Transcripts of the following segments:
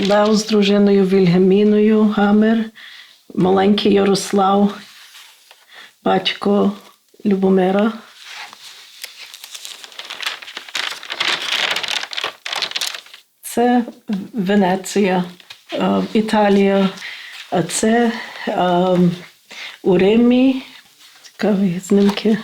Лео з дружиною Вільгеміною Гамер, маленький Ярослав, батько Любомира. Це Венеція, е, Італія, а це е, у Римі. Цікаві знімки.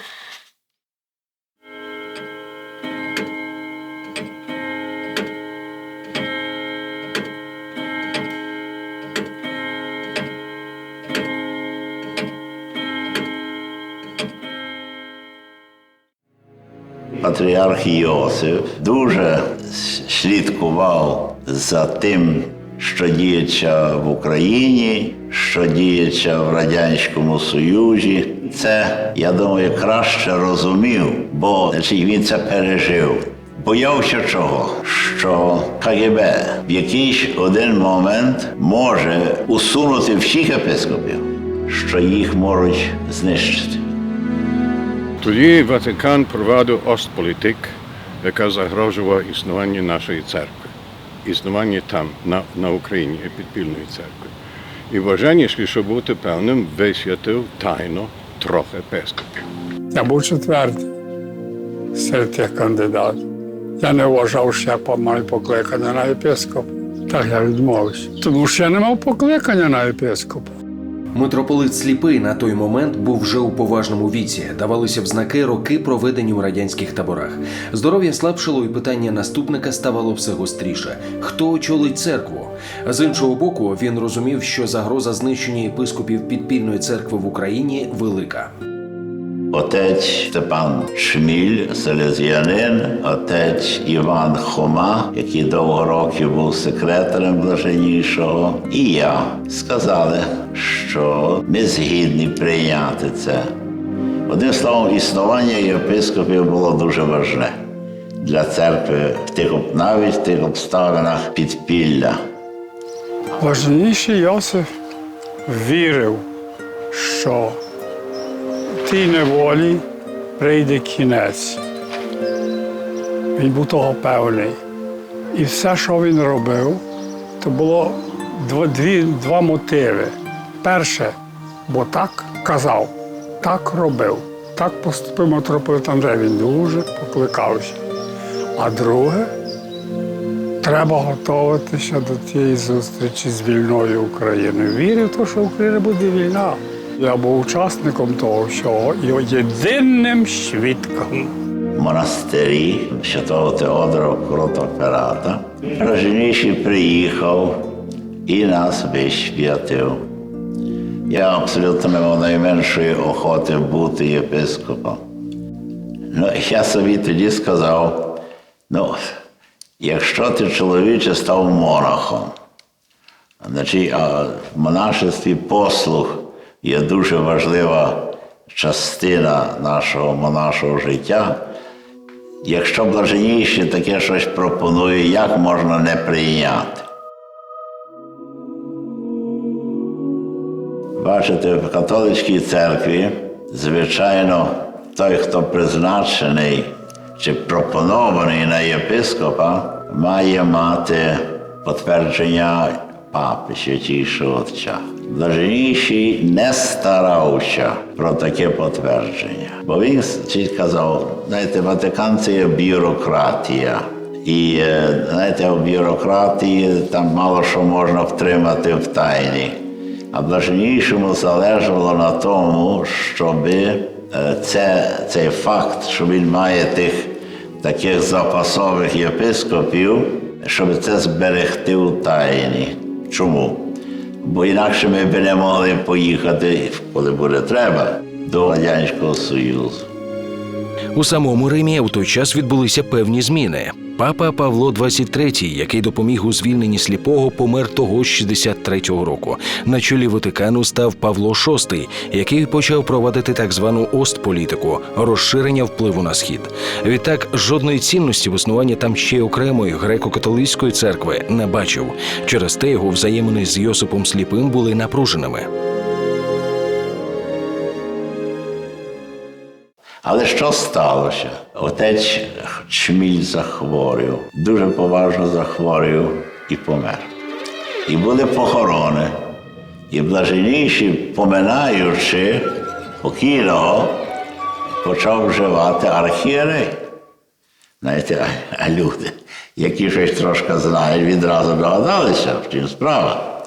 Йосиф дуже слідкував за тим, що діється в Україні, що діється в Радянському Союзі. Це, я думаю, краще розумів, бо він це пережив. Боявся чого? Що КГБ в якийсь один момент може усунути всіх епископів, що їх можуть знищити. Тоді Ватикан провадив остполітик, яка загрожувала існуванню нашої церкви, існування там, на, на Україні, підпільної церкви. І бажання, щоб бути певним, висвятив тайно трьох епископів. Я був четвертий серед тих кандидатів. Я не вважав, що я маю покликання на єпископ. Так я відмовився. Тому що я не мав покликання на єпископа. Митрополит Сліпий на той момент був вже у поважному віці. Давалися в знаки роки, проведені у радянських таборах. Здоров'я слабшало, і питання наступника ставало все гостріше: хто очолить церкву? З іншого боку, він розумів, що загроза знищення єпископів підпільної церкви в Україні велика. Отець Степан Шміль, селезіянин, отець Іван Хома, який довго років був секретарем блаженнішого, і я сказали, що ми згідні прийняти це. Одним словом, існування єпископів було дуже важне для церкви в тих навіть в тих обставинах підпілля. Важніший Йосиф вірив, що тій неволі прийде кінець. Він був того певний. І все, що він робив, то було два, дві, два мотиви. Перше, бо так казав, так робив, так поступив митрополит Андрей, він дуже покликався. А друге, Треба готуватися до тієї зустрічі з вільною Україною. Вірив, що Україна буде вільна. Я був учасником того всього і єдиним свідком. Монастирі святого Теодора Кротоперата. Блаженніший приїхав і нас висвятив. Я абсолютно не мав найменшої охоти бути єпископом. Ну, я собі тоді сказав: ну, якщо ти чоловіче став монахом, значить, а в монашестві послуг є дуже важлива частина нашого монашого життя. Якщо блаженніші таке щось пропонує, як можна не прийняти? Бачите, в католицькій церкві, звичайно, той, хто призначений чи пропонований на єпископа, має мати підтвердження папи святішого Отця. Блаженніший не старався про таке підтвердження. Бо він казав, знаєте, Ватикан це є бюрократія. І е, знаєте, в бюрократії там мало що можна втримати в тайні. А блаженнішому залежало на тому, щоб це, цей факт, що він має тих таких запасових єпископів, щоб це зберегти у тайні. Чому? Бо інакше ми б не могли поїхати, коли буде треба, до Радянського Союзу. У самому Римі у той час відбулися певні зміни. Папа Павло XXIII, який допоміг у звільненні сліпого, помер того ж 63-го року. На чолі Ватикану став Павло VI, який почав провадити так звану остполітику розширення впливу на схід. Відтак жодної цінності в існуванні там ще й окремої греко-католицької церкви не бачив. Через те його взаємини з Йосипом Сліпим були напруженими. Але що сталося? Отець Чміль захворів, дуже поважно захворів і помер. І були похорони. І блаженніший, поминаючи покійного, почав вживати архієрей. Знаєте, а, люди, які щось трошки знають, відразу догадалися, в чим справа.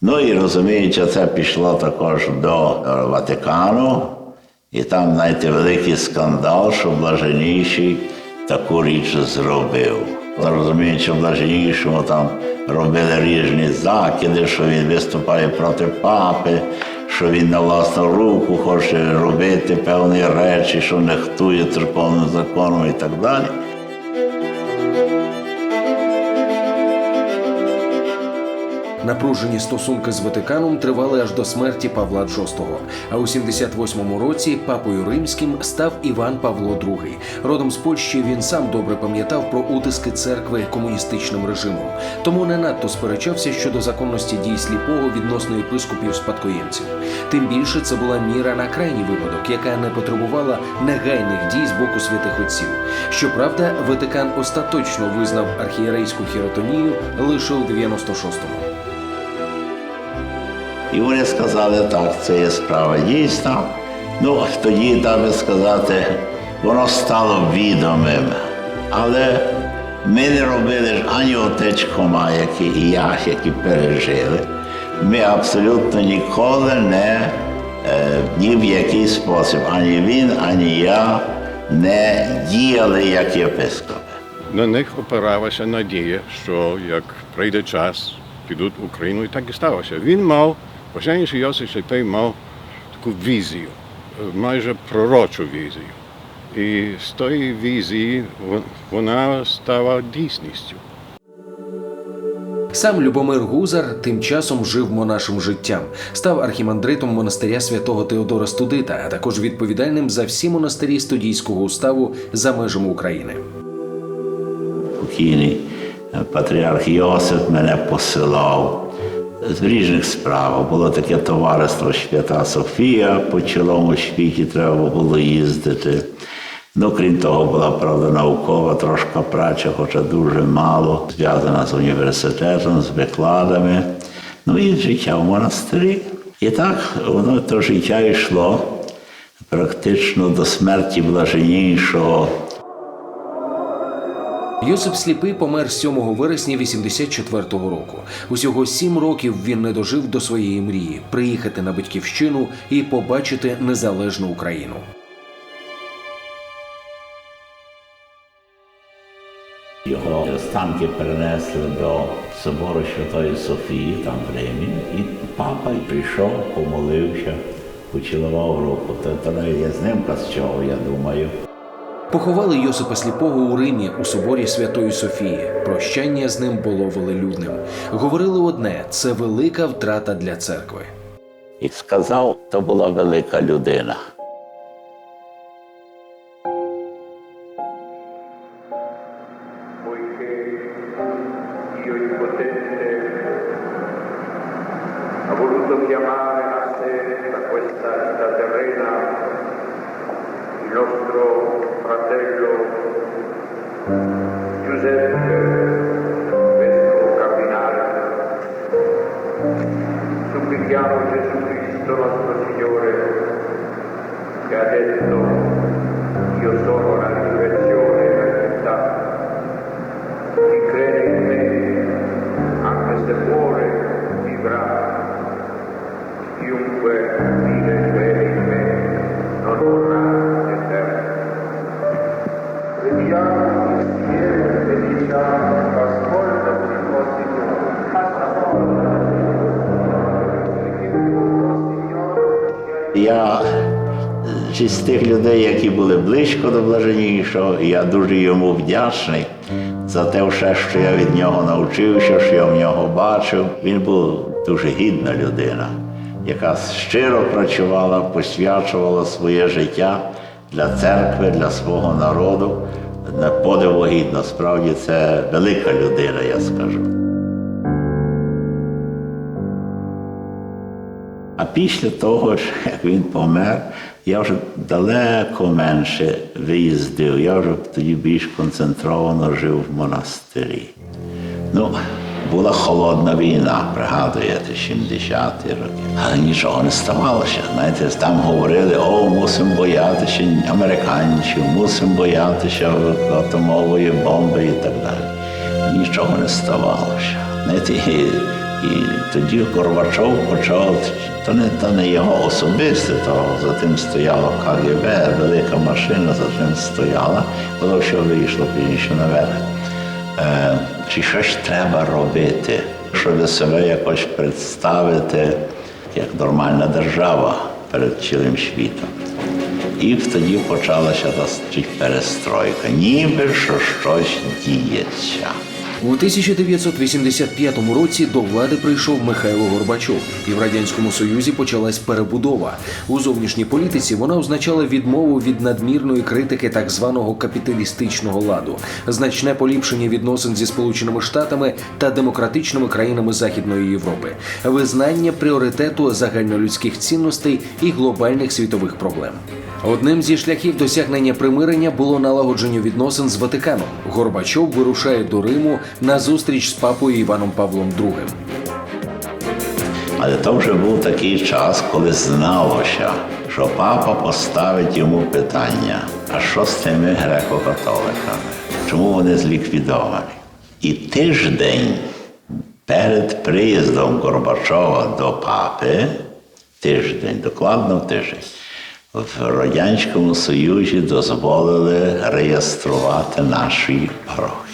Ну і розуміючи, це пішло також до Ватикану, і там, знаєте, великий скандал, що блаженніший таку річ зробив. Розуміючи, блаженнішому там робили різні закиди, що він виступає проти папи, що він на власну руку хоче робити певні речі, що нехтує церковним законом і так далі. Напружені стосунки з Ватиканом тривали аж до смерті Павла VI. А у 78-му році папою римським став Іван Павло II. Родом з Польщі він сам добре пам'ятав про утиски церкви комуністичним режимом, тому не надто сперечався щодо законності дій сліпого відносно єпископів спадкоємців. Тим більше це була міра на крайній випадок, яка не потребувала негайних дій з боку святих отців. Щоправда, Ватикан остаточно визнав архієрейську хіротонію лише у 96-му. І вони сказали, так, це є справа дійсна. Ну, тоді, так би сказати, воно стало відомим. Але ми не робили ані Хома, які і я, які пережили. Ми абсолютно ніколи не е, ні в який спосіб, ані він, ані я не діяли як єпископи. На них опиралася надія, що як прийде час, підуть в Україну, і так і сталося. Він мав, Блаженніший Йосиф Сліпий мав таку візію, е, майже пророчу візію. І з тої візії вона стала дійсністю. Сам Любомир Гузар тим часом жив монашим життям, став архімандритом монастиря святого Теодора Студита, а також відповідальним за всі монастирі студійського уставу за межами України. покійний е, патріарх Йосип мене посилав з різних справ. Було таке товариство Свята Софія, по цілому світі треба було їздити. Ну, крім того, була правда наукова трошки праця, хоча дуже мало, зв'язана з університетом, з викладами. Ну і життя в монастирі. І так воно то життя йшло практично до смерті блаженнішого Йосип Сліпий помер 7 вересня 84-го року. Усього сім років він не дожив до своєї мрії приїхати на батьківщину і побачити незалежну Україну. Його останки перенесли до собору Святої Софії, там в Римі, і папа прийшов, помолився, поцілував руку. Тоді є знимка з чого, я думаю. Поховали Йосипа Сліпого у Римі у соборі Святої Софії. Прощання з ним було велелюдним. Говорили одне: це велика втрата для церкви. І сказав, то була велика людина. Людей, які були близько до блаженнішого, і я дуже йому вдячний за те, все, що я від нього навчився, що я в нього бачив. Він був дуже гідна людина, яка щиро працювала, посвячувала своє життя для церкви, для свого народу. На подиву гідно, справді це велика людина, я скажу. А після того, як він помер, я вже далеко менше виїздив. Я вже тоді більш концентровано жив в монастирі. Ну, була холодна війна, пригадуєте, 70-ті роки. Але нічого не ставалося. Знаєте, там говорили, о, мусимо боятися американців, мусимо боятися атомової бомби і так далі. Нічого не ставалося. Знаєте, і, тоді Горбачов почав, то не, то не його особисте, то за тим стояло КГБ, велика машина за тим стояла, воно все вийшло пізніше наверх. Е, чи щось треба робити, щоб себе якось представити як нормальна держава перед цілим світом. І тоді почалася та перестройка, ніби що щось діється. У 1985 році до влади прийшов Михайло Горбачов, і в радянському союзі почалась перебудова. У зовнішній політиці вона означала відмову від надмірної критики так званого капіталістичного ладу, значне поліпшення відносин зі Сполученими Штатами та демократичними країнами Західної Європи, визнання пріоритету загальнолюдських цінностей і глобальних світових проблем. Одним зі шляхів досягнення примирення було налагодження відносин з Ватиканом. Горбачов вирушає до Риму на зустріч з папою Іваном Павлом II. Але то вже був такий час, коли зналося, що папа поставить йому питання: а що з тими греко-католиками? Чому вони зліквідовані? І тиждень перед приїздом Горбачова до папи, тиждень, докладно тиждень, в Радянському Союзі дозволили реєструвати наші гроші.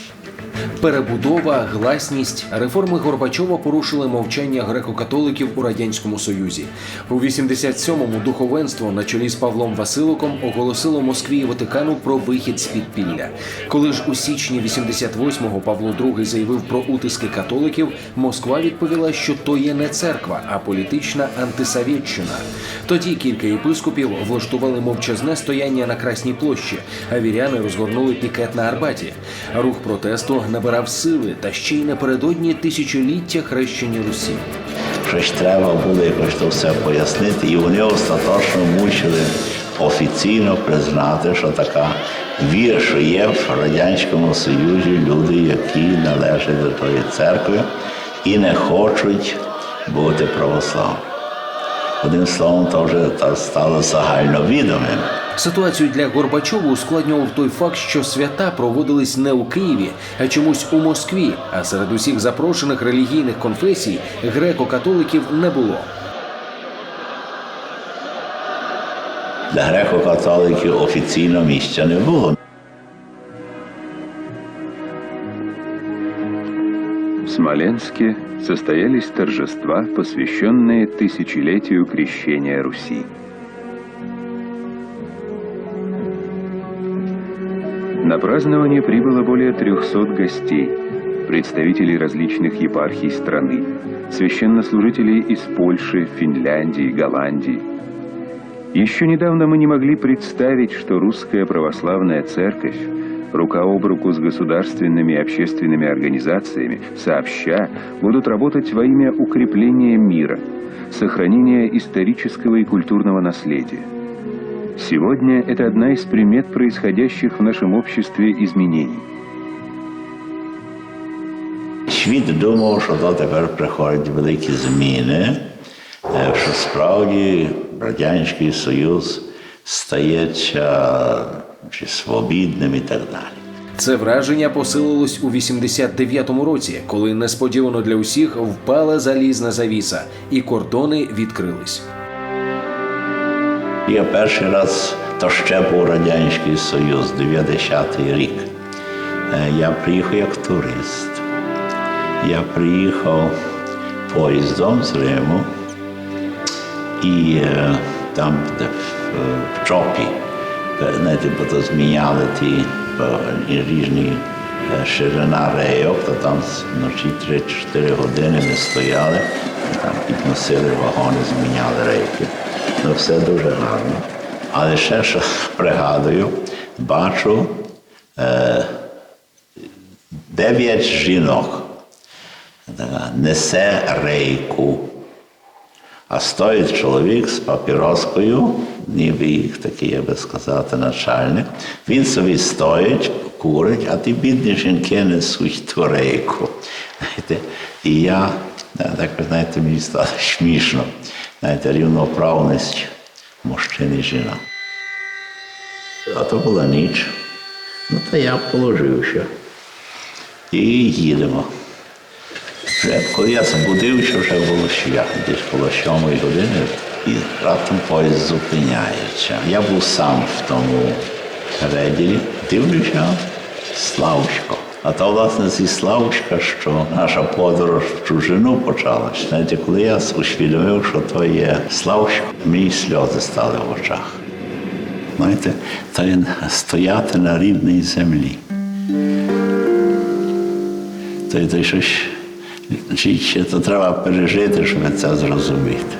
Перебудова, гласність, реформи Горбачова порушили мовчання греко-католиків у радянському союзі. У 87-му духовенство на чолі з Павлом Василиком оголосило Москві і Ватикану про вихід з підпілля. Коли ж у січні 88-го Павло II заявив про утиски католиків, Москва відповіла, що то є не церква, а політична антисовєтщина. Тоді кілька єпископів влаштували мовчазне стояння на Красній площі, а віряни розгорнули пікет на Арбаті. Рух протесту набирав сили та ще й напередодні тисячоліття хрещення Русі. Щось треба було якось то все пояснити, і вони остаточно мусили офіційно признати, що така віра, що є в Радянському Союзі люди, які належать до тої церкви і не хочуть бути православними. Одним словом, то вже та стало загальновідомим. Ситуацію для Горбачова ускладнював той факт, що свята проводились не у Києві, а чомусь у Москві. А серед усіх запрошених релігійних конфесій греко-католиків не було. Для греко-католиків офіційно місця не було. В Смоленске состоялись торжества, посвященные тысячелетию крещения Руси. На празднование прибыло более 300 гостей, представителей различных епархий страны, священнослужителей из Польши, Финляндии, Голландии. Еще недавно мы не могли представить, что русская православная церковь рука об руку с государственными и общественными организациями сообща будут работать во имя укрепления мира, сохранения исторического и культурного наследия. Сегодня это одна из примет происходящих в нашем обществе изменений. Світ думав, що то тепер приходять великі зміни, що справді Радянський Союз стається чи свобідним і так далі. Це враження посилилось у 89-му році, коли несподівано для усіх впала залізна завіса, і кордони відкрились. Я перший раз, то ще був Радянський Союз, 90-й рік. Е, Я приїхав як турист. Я приїхав поїздом з Риму і е, там, де в, в Чопі, е, знаєте, бо то зміняли ті е, різні е, ширина рейок, то там вночі 3-4 години ми стояли, там підносили вагони, зміняли рейки. Ну, все дуже гарно. Але ще що пригадую, бачу е, дев'ять жінок. Несе рейку. А стоїть чоловік з папіроскою, ніби їх такий, я би сказати, начальник. Він собі стоїть, курить, а ті бідні жінки несуть турейку. Знаєте, і я, е, так ви знаєте, мені стало смішно. Знаєте, рівноправність мужчин і жінок. А то була ніч. Ну, то я положився. І їдемо. Коли я збудився, вже було ще десь коло сьомої години, і раптом поїзд зупиняється. Я був сам в тому переділі, дивлюся, Славочко. А то, власне, зі Славочка, що наша подорож в чужину почалась. Знаєте, коли я усвідомив, що то є Славочко, мені сльози стали в очах. Знаєте, то є стояти на рідній землі. То є то щось, чи, то треба пережити, щоб це зрозуміти.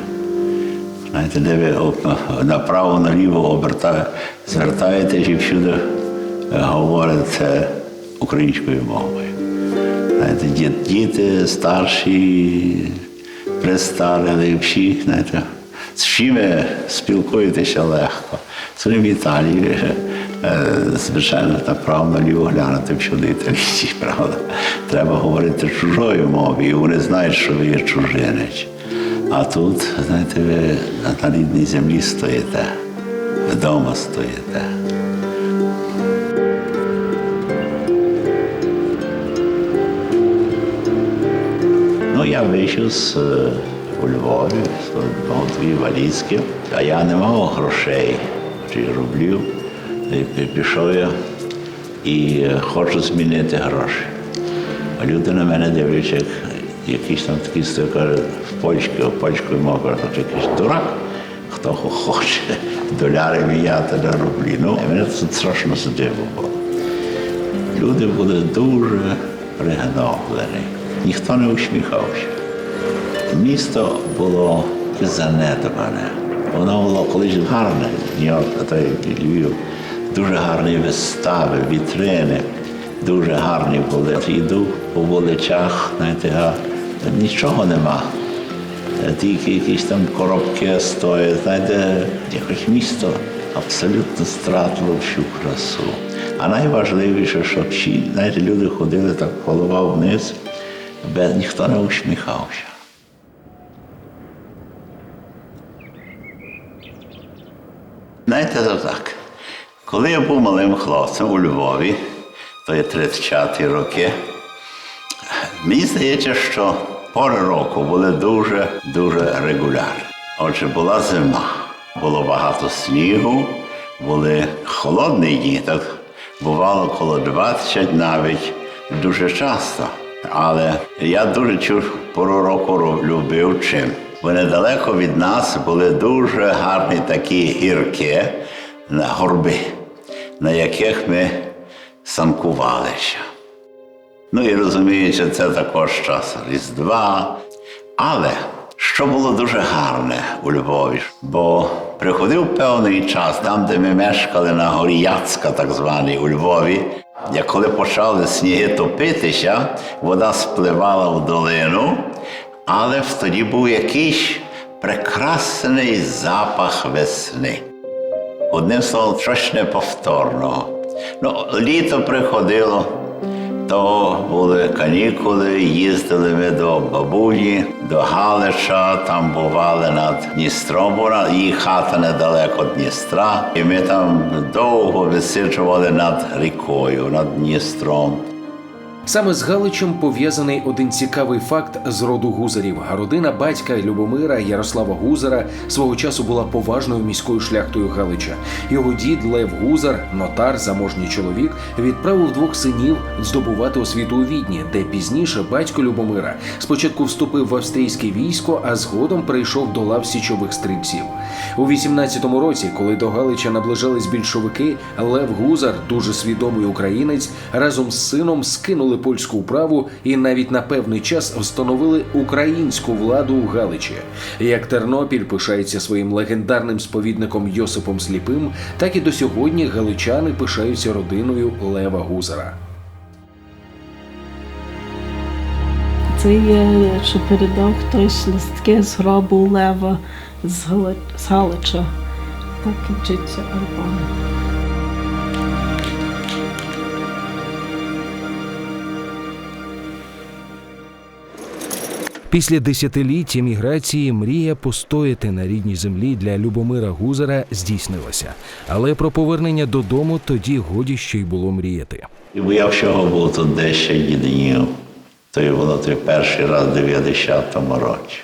Знаєте, де ви направо наліво обертаєте, звертаєтесь і всюди е, говорите українською мовою. Знаєте, діти, старші, престарили, всі, знаєте, з всіми спілкуєтеся легко. Це в Італії, звичайно, направо наліво глянути всюди італійці, правда. Треба говорити чужою мовою, вони знають, що ви є чужинець. А тут, знаєте, ви на рідній землі стоїте, вдома стоїте. Я е, у Львові, мав дві валізки, а я не мав грошей чи рублів. Пішов я і хочу змінити гроші. А люди на мене дивляться, як якийсь там такий стоїть, каже, в польську, польською мовою, каже, якийсь дурак, хто хоче доляри міняти на рублі. Ну, мене це страшно здивувало. Люди були дуже пригноблені. Ніхто не усміхався. Місто було занедбане. Воно було колись гарне, Нью-Йорк, Львів, дуже гарні вистави, вітрини, дуже гарні були. Йду по вуличах, знаєте, нічого нема. Тільки якісь там коробки стоять, знаєте, якось місто абсолютно стратило всю красу. А найважливіше, що всі, знаєте, люди ходили так голова вниз, без ніхто не усміхався. Знаєте, так. Коли я був малим хлопцем у Львові, то є 30-ті роки, Мені здається, що пори року були дуже дуже регулярні. Отже, була зима, було багато снігу, були холодні дні, так бувало коло 20 навіть дуже часто. Але я дуже цю пору року любив чим. Бо недалеко від нас були дуже гарні такі гірки на горби, на яких ми санкувалися. Ну і розуміється, це також час Різдва. Але що було дуже гарне у Львові, бо приходив певний час, там, де ми мешкали на горі Яцка, так званій у Львові, як коли почали сніги топитися, вода спливала в долину, але тоді був якийсь прекрасний запах весни. Одним словом, щось неповторного. Ну, літо приходило, то були канікули, їздили ми до бабулі, до Галича, там бували над Дністром, вона- її хата недалеко Дністра. І ми там довго висиджували над рікою, над Дністром. Саме з Галичем пов'язаний один цікавий факт з роду гузарів. Родина батька Любомира Ярослава Гузара свого часу була поважною міською шляхтою Галича. Його дід Лев Гузар, нотар, заможній чоловік, відправив двох синів здобувати освіту у Відні, де пізніше батько Любомира спочатку вступив в австрійське військо, а згодом перейшов до лав січових стрільців. У 18-му році, коли до Галича наближались більшовики, Лев Гузар, дуже свідомий українець, разом з сином скинули польську управу і навіть на певний час встановили українську владу у Галичі. Як Тернопіль пишається своїм легендарним сповідником Йосипом Сліпим, так і до сьогодні галичани пишаються родиною Лева Гузара. Це є, що передав хтось листки з гробу Лева з, Галича. Так і вчиться альбом. Після десятиліть еміграції мрія постояти на рідній землі для Любомира Гузера здійснилася. Але про повернення додому тоді годі ще й було мріяти. І бо я всього був тут 10 днів. То й було той перший раз в 90-му році.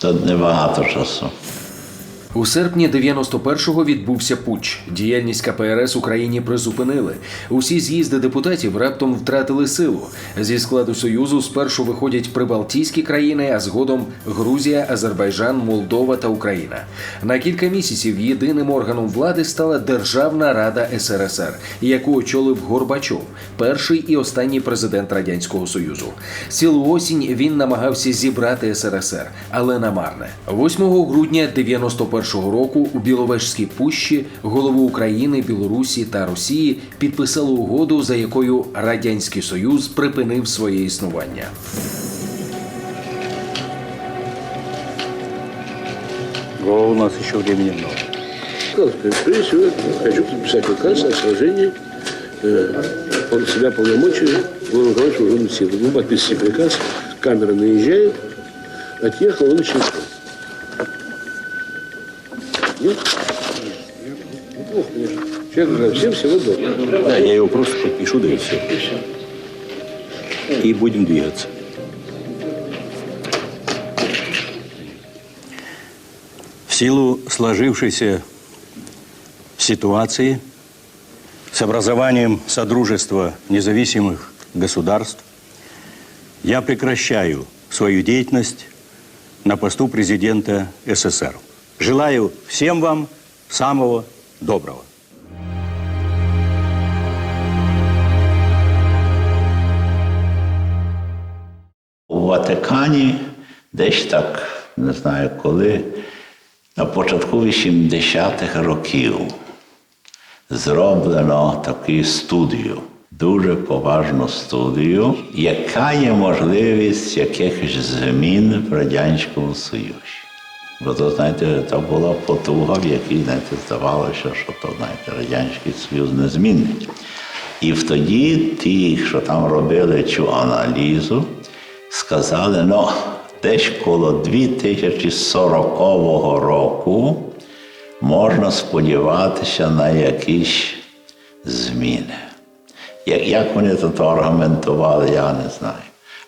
Тут небагато часу. У серпні 91-го відбувся путч. Діяльність КПРС Україні призупинили. Усі з'їзди депутатів раптом втратили силу. Зі складу союзу спершу виходять прибалтійські країни, а згодом Грузія, Азербайджан, Молдова та Україна. На кілька місяців єдиним органом влади стала Державна Рада СРСР, яку очолив Горбачов, перший і останній президент радянського союзу. Цілу осінь він намагався зібрати СРСР, але намарне. 8 грудня 91 року у Біловежській пущі голови України, Білорусі та Росії підписали угоду, за якою радянський союз припинив своє існування. у нас еще времени много. Прежде всего, я хочу подписать указ о сложении э, пол- себя полномочий Главного командующего вооруженных сил. Вы подписываете приказ, камера наезжает, отъехал, он чисто. Человек говорит, всем всего доброго. Да, я его просто подпишу, да и все. И будем двигаться. В силу сложившейся ситуации с образованием Содружества независимых государств я прекращаю свою деятельность на посту президента СССР. Желаю всем вам самого доброго. Ватикані десь так, не знаю коли, на початку 80-х років зроблено таку студію, дуже поважну студію, яка є можливість якихось змін в Радянському Союзі. Бо то, знаєте, то була потуга, в якій, знаєте, здавалося, що то, знаєте, Радянський Союз не змінить. І тоді ті, що там робили цю аналізу, сказали, ну, десь коло 2040 року можна сподіватися на якісь зміни. Як, вони тут аргументували, я не знаю.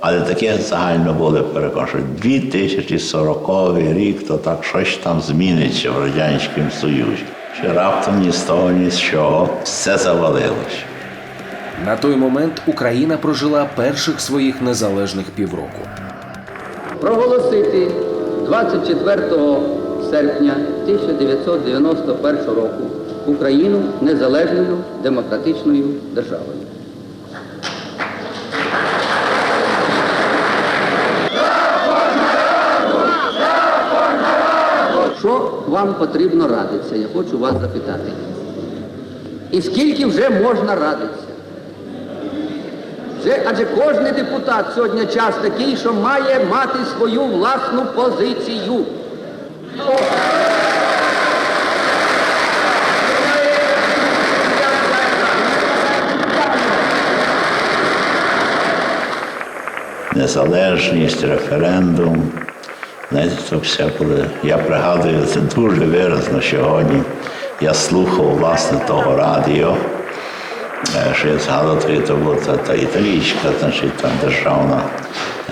Але таке загально були переконані, що 2040 рік, то так щось там зміниться в Радянському Союзі. Чи раптом ні з того, ні з чого все завалилося. На той момент Україна прожила перших своїх незалежних півроку. проголосити 24 серпня 1991 року Україну незалежною демократичною державою. Що вам потрібно радитися? Я хочу вас запитати. І скільки вже можна радитися? Адже кожен депутат сьогодні час такий, що має мати свою власну позицію. незалежність, референдум. Знаєте, то все коли. Я пригадую це дуже виразно сьогодні. Я слухав власне того радіо, що я згадав, то була та, та італійська, значить, там державна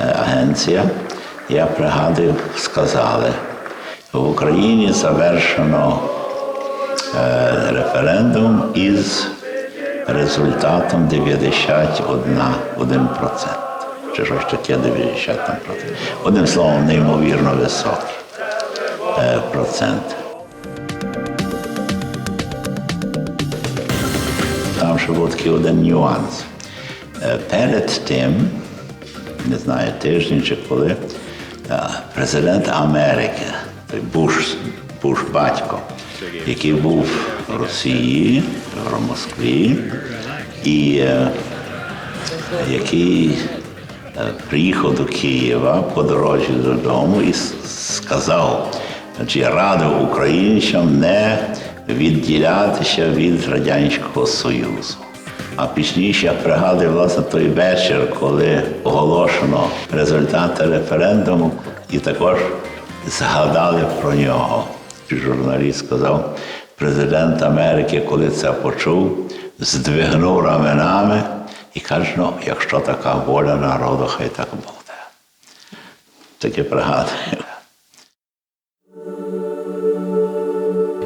е, агенція. Я пригадую, сказали, в Україні завершено е, референдум із результатом 91%. Чи щось таке 90 там процент. Одним словом, неймовірно високий е, процент. Ще був один нюанс. Е, Перед тим, не знаю, тиждень чи коли, е, президент Америки, той Буш, Буш батько, який був в Росії, в Москві, і е, який приїхав до Києва по дорозі додому і сказав, значить, радив українцям не відділятися від Радянського Союзу. А пізніше я пригадую власне той вечір, коли оголошено результати референдуму, і також згадали про нього. Журналіст сказав, президент Америки, коли це почув, здвигнув раменами і каже, ну, якщо така воля народу, хай так буде. Таке пригадую.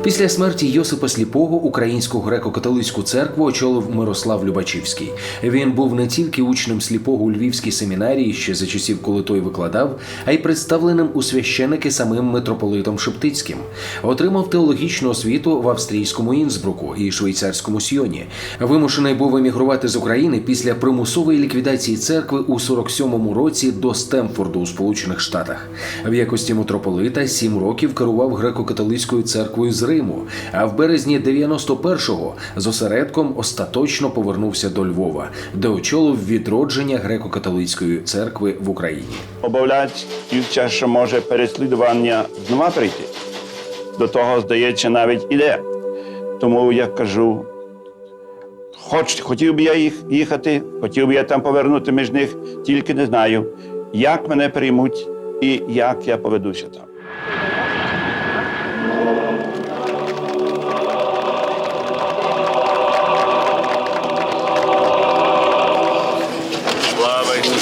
Після смерті Йосипа Сліпого українську греко-католицьку церкву очолив Мирослав Любачівський. Він був не тільки учнем сліпого у Львівській семінарії, ще за часів, коли той викладав, а й представленим у священики самим митрополитом Шептицьким. Отримав теологічну освіту в австрійському Інсбруку і швейцарському Сйоні. Вимушений був емігрувати з України після примусової ліквідації церкви у 47-му році до Стемфорду у Сполучених Штатах. В якості митрополита сім років керував греко-католицькою церквою з Риму. А в березні 91-го з осередком остаточно повернувся до Львова, де очолив відродження греко-католицької церкви в Україні. Обов'язківця, що може переслідування знову прийти. До того, здається, навіть іде. Тому я кажу, хоч, хотів би я їх їхати, хотів би я там повернути між них, тільки не знаю, як мене приймуть і як я поведуся там.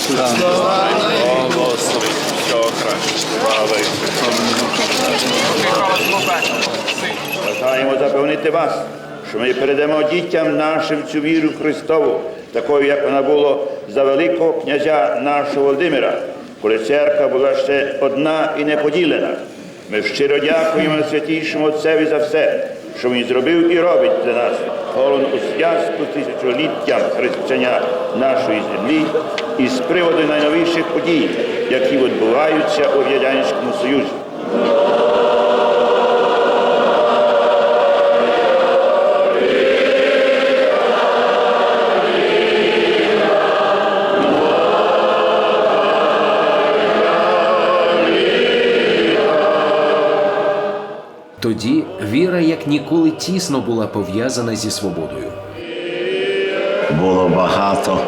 Ісусу! Всього! Бажаємо запевнити вас, що ми передамо дітям нашим цю віру Христову, такою, як вона була за великого князя нашого Володимира, коли церква була ще одна і неподілена. Ми щиро дякуємо святійшому Отцеві за все, що він зробив і робить для нас, головно у зв'язку з тисячоліттям хрещення нашої землі і з приводу найновіших подій, які відбуваються у Радянському Союзі. Тоді віра як ніколи тісно була пов'язана зі свободою. було багато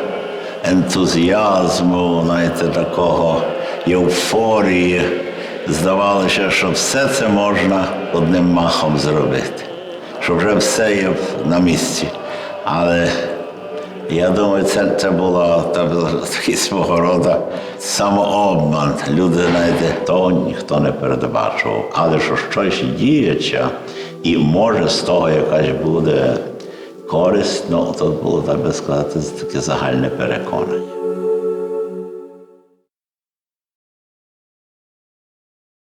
ентузіазму, знаєте, такого єуфорії. Здавалося, що все це можна одним махом зробити, що вже все є на місці. Але я думаю, це, це це такий свого роду самообман. Люди, знаєте, то ніхто не передбачував. Але що щось діється, і може з того якась буде користь, ну то було так би сказати, таке загальне переконання.